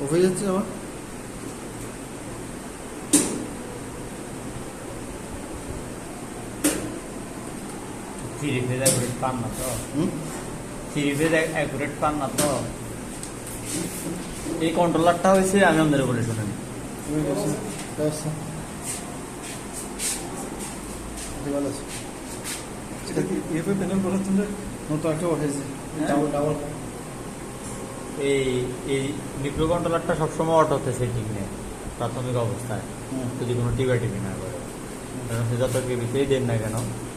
Of হয়ে যাচ্ছে three phase accurate পান না তো? হুম? থ্রি ফেজ অ্যাকুরেট পান না তো? এই কন্ট্রোলারটা হয়েছে আমি আমাদের বলে শুনেন ভালো আছে। এটা কি ইএফএ প্যানেল করার জন্য? নতুন একটা উঠেছে হ্যাঁ। Double double. এই এই মিক্রো কন্ট্রোলারটা সবসময় অটোতে সেটিং নেয় প্রাথমিক অবস্থায়। যদি কোনো টিভি টিভি না করে। কারণ সে যত কেবিতেই দেন না কেন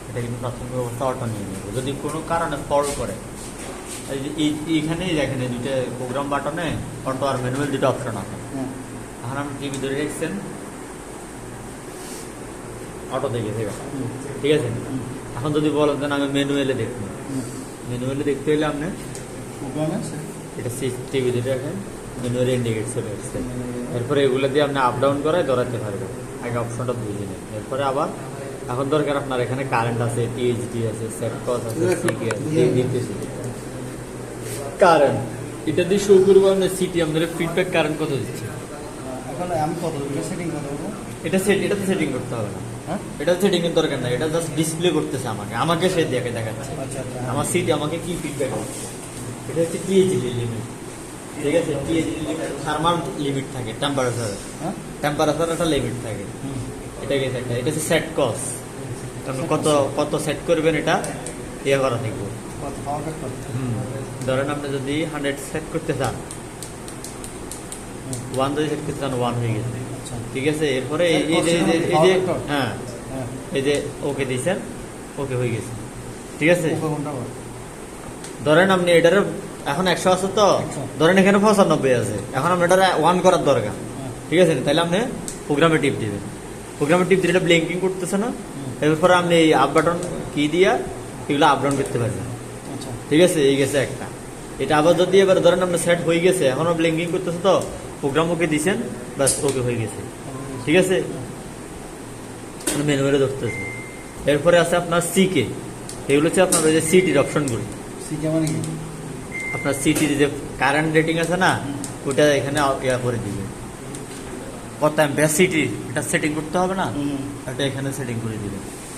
এটা কিন্তু প্রাথমিক অবস্থা অটো নিয়ে নেবে। যদি কোনো কারণে ফল্ট করে এই যে এই- এইখানেই দেখেন দুইটা প্রোগ্রাম বাটনে অটো আর ম্যানুয়াল দুটো অপশন আছে। এখন আপনি টিভি ধরে রেখেছেন অটো দেখে ঠিক আছে ঠিক আছে? এখন যদি বলেন আমি ম্যানুয়ালে দেখব। ম্যানুয়ালে দেখতে হলে আপনি এটা টিভি ধরে রাখেন ইন্ডিকেট চলে এসছে এরপরে এগুলো দিয়ে আপনি আপ ডাউন করে দৌড়াতে পারবেন। আগে অপশনটা বুঝে নেন। এরপরে আবার এখন দরকার আপনার এখানে কারেন্ট আছে টিএইচডি আছে সেটকস আছে সিটি আছে দিতেছি কারেন্ট এটা দিয়ে শো করব আপনার সিটি আমাদের ফিডব্যাক কারেন্ট কত দিচ্ছে? এখন আমি কত সেটিং করব এটা সেট এটা তো সেটিং করতে হবে না। হ্যাঁ? এটা সেটিং এর দরকার নাই এটা জাস্ট ডিসপ্লে করতেছে আমাকে। আমাকে সে দেখে দেখাচ্ছে। আচ্ছা আচ্ছা। আমার সিটি আমাকে কি ফিডব্যাক হচ্ছে এটা হচ্ছে টিএইচডি লিমিট ঠিক আছে? টিএইচডি লিমিট থার্মাল লিমিট থাকে টেম্পারেচার হ্যাঁ? টেম্পারেচার একটা লিমিট থাকে। এটা গেছে একটা এটা হচ্ছে সেট কস কত কত সেট করবেন এটা? ইয়ে করা থাকবে ধরেন আপনি যদি হান্ড্রেড সেট করতে চান ওয়ান যদি সেট করতে চান ওয়ান হয়ে গেছে। আচ্ছা। ঠিক আছে? এরপরে এই যে এই যে- হ্যাঁ। হ্যাঁ। এই যে ওকে দিয়েছেন ওকে হয়ে গেছে। ঠিক আছে? ধরেন আপনি এটার এখন একশো আছে তো? ধরেন এখানে পঁচানব্বই আছে। এখন আপনি এটা ওয়ান করার দরকার। হ্যাঁ। ঠিক আছে? তাহলে আপনি প্রোগ্রামে টিপ দিবেন। প্রোগ্রামে টিপ দিলে ব্লিঙ্কিং করতেছে না? এরপরে আপনি এই আপ বাটন কি দিয়া এগুলো আপ ডাউন করতে পারবেন। আচ্ছা। ঠিক আছে? এই গেছে একটা। এটা আবার যদি এবার ধরেন আপনার সেট হয়ে গেছে এখনও ব্লিঙ্কিং করতেছে তো প্রোগ্রাম ওকে দিছেন ব্যাস ওকে হয়ে গেছে। ঠিক আছে? মেনুয়ারে ধরতেছে। এরপরে আছে আপনার সিকে এগুলো হচ্ছে আপনার ওই যে সিটির অপশনগুলো মানে আপনার সিটির যে কারেন্ট রেটিং আছে না ওটা এখানে ইয়া করে দিবে। কত অ্যাম্পিয়ার সিটি এটা সেটিং করতে হবে না? এটা এখানে সেটিং করে দিবে।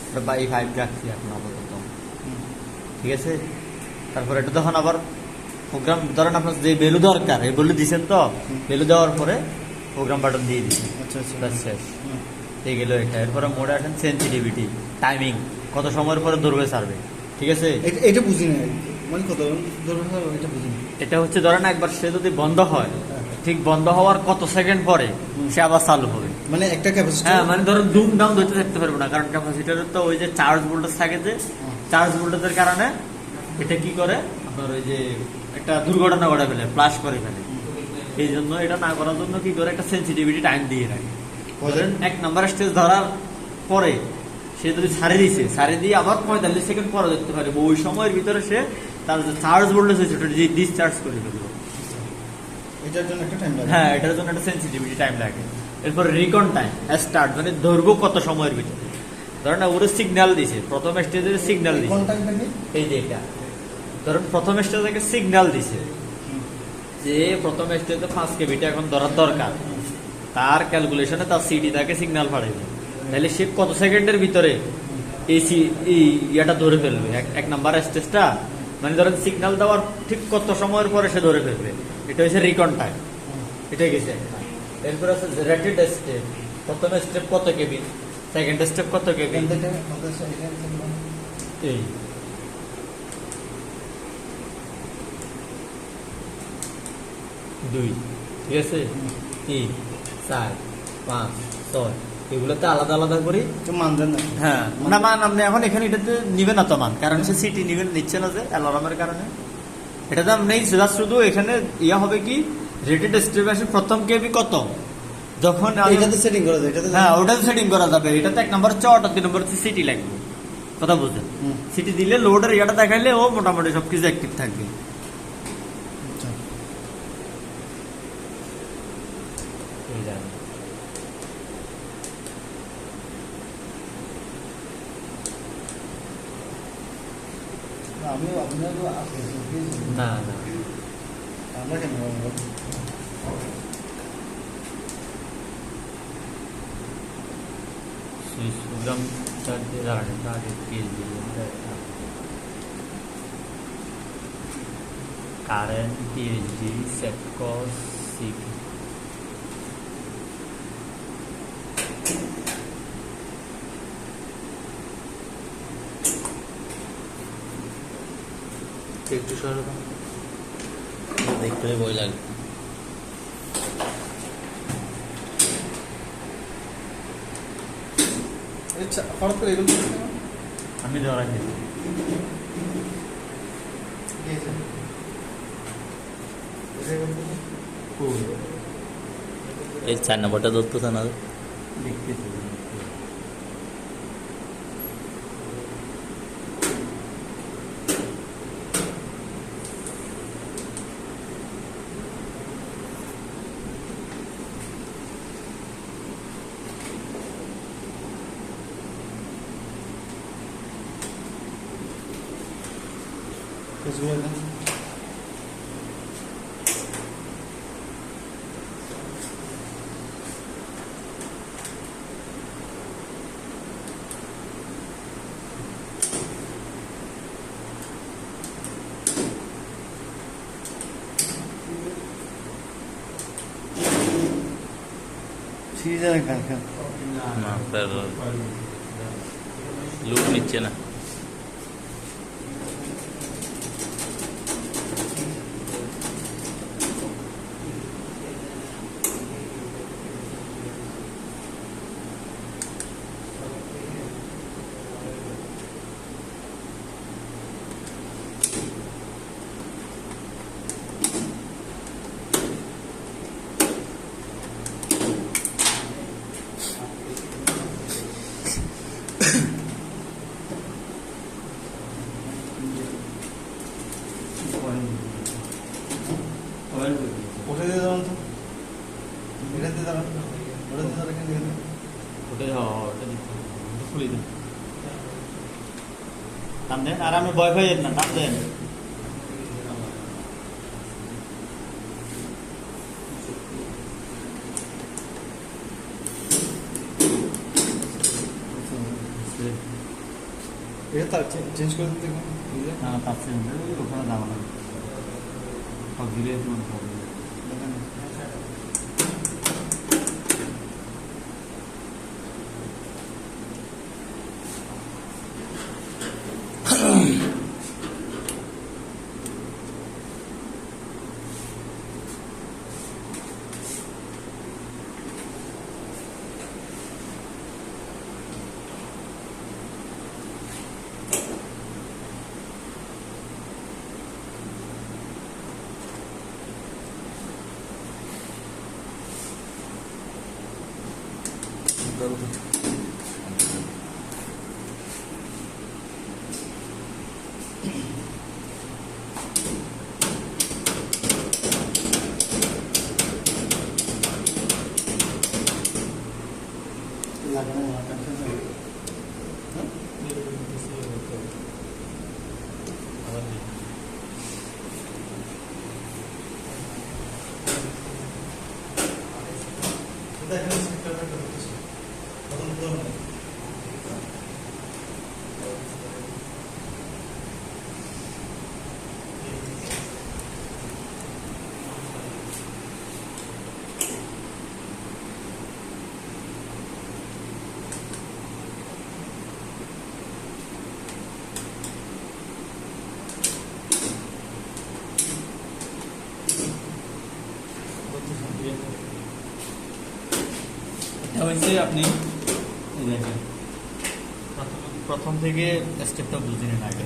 এটা বাই ফাইভ রাখছি এখন আপাতত। ঠিক আছে? তারপর এটা তখন আবার প্রোগ্রাম ধরেন আপনার যে ভ্যালু দরকার এই ভ্যালু দিচ্ছেন তো ভ্যালু দেওয়ার পরে প্রোগ্রাম বাটন দিয়ে দিচ্ছেন আচ্ছা আচ্ছা। শেষ। এই গেল এটা এরপরে মোডে আসেন সেন্সিটিভিটি টাইমিং কত সময়ের পরে ধরবে সার্ভে ঠিক আছে? এটা বুঝি না মানে কত এটা হচ্ছে ধরেন একবার সে যদি বন্ধ হয় ঠিক বন্ধ হওয়ার কত সেকেন্ড পরে সে আবার চালু হবে। মানে একটা ক্যাপাসিটি হ্যাঁ মানে ধরুন দুম ডাউন ধরতে থাকতে পারবে না কারণ ক্যাপাসিটারের তো ওই যে চার্জ ভোল্টেজ থাকে যে চার্জ ভোল্টেজের কারণে এটা কি করে? আপনার ওই যে একটা দুর্ঘটনা ঘটে ফেলে ফ্লাশ করে ফেলে। এই জন্য এটা না করার জন্য কি করে? একটা সেন্সিটিভিটি টাইম দিয়ে রাখে। ধরেন এক নাম্বার স্টেজ ধরার পরে সে যদি ছাড়ে দিছে ছাড়ে দিয়ে আবার পঁয়তাল্লিশ সেকেন্ড পরে দেখতে পারে ওই সময়ের ভিতরে সে তার যে চার্জ ভোল্টেজ হয়েছে ওটা ডিসচার্জ করে এটার জন্য একটা টাইম লাগে। হ্যাঁ এটার জন্য একটা সেন্সিটিভিটি টাইম লাগে। এরপর রিকন টাইম স্টার্ট মানে ধরবো কত সময়ের ভিতরে। ধরেন ওরা সিগন্যাল দিছে প্রথম স্টেজে সিগন্যাল দিছে। এই যে এটা। ধরেন প্রথম স্টেজে সিগন্যাল দিছে। যে প্রথম স্টেজে পাঁচ কেবিটা এখন ধরার দরকার। তার ক্যালকুলেশনে তার সিডি তাকে সিগন্যাল পাঠাইবে তাহলে সে কত সেকেন্ডের ভিতরে এই সি- এই ইয়েটা ধরে ফেলবে? এক নাম্বার স্টেজটা মানে ধরেন সিগন্যাল দেওয়ার ঠিক কত সময়ের পরে সে ধরে ফেলবে? এটা হচ্ছে রিকন টাইম এটা গেছে। এরপর আছে রেটেড স্টেপ প্রথম স্টেপ কত কেবি? সেকেন্ড স্টেপ কত কেবি? এই। দুই। ঠিক আছে? তিন চার পাঁচ ছয় এগুলোতে আলাদা আলাদা করি। তো মান না। হ্যাঁ। না মান আপনি এখন এখানে এটাতে নিবে না তো মান? কারণ সে সিটি নিবে নিচ্ছে না যে অ্যালার্মের কারণে। এটা তো নেই সেটা শুধু এখানে ইয়া হবে কি? রেটেড আসে প্রথম কেবি কত? যখন এটাতে সেটিং করা যায় এটাতে হ্যাঁ ওটাতে সেটিং করা যাবে। এটাতে এক নম্বর চট আর দুই নম্বর হচ্ছে সিটি লাগবে। কথা বুঝলেন? হুম। সিটি দিলে লোডের ইয়াটা দেখাইলে ও মোটামুটি সবকিছু অ্যাক্টিভ থাকবে। আচ্ছা। না না আমরা কেন সুগম চারটে রাখে তাকে কেস দিয়ে কারেন্ট তিরিশ জি সেট কস সিক্স একটু সরে। দেখতে বই লাগে। হঠাৎ করে এগুলো আমি। এই চার নম্বরটা ধরতেছে না দেখতেছি। পেজগুলো দেন। সিরিজে রাখা রাখা। না তার লুট নিচ্ছে না উঠে দিয়ে দাঁড়ান তো এটা দিয়ে দাঁড়ান ওটা দিয়ে দাঁড়ান এখানে দিয়ে দাঁড়ান। ওটা হ্যাঁ, ওটা দিতে হবে। ওটা খুলে দিন। টান দেন আর আমি ভয় ভয় না টান দেন। এটা চেঞ্জ করে দিতে। না তার চেয়ে ওখানে দাম না সব ঘিরে Baru pecah. Tidak তখন তো প্রথম থেকে স্টেপটা বুঝে নিন আগে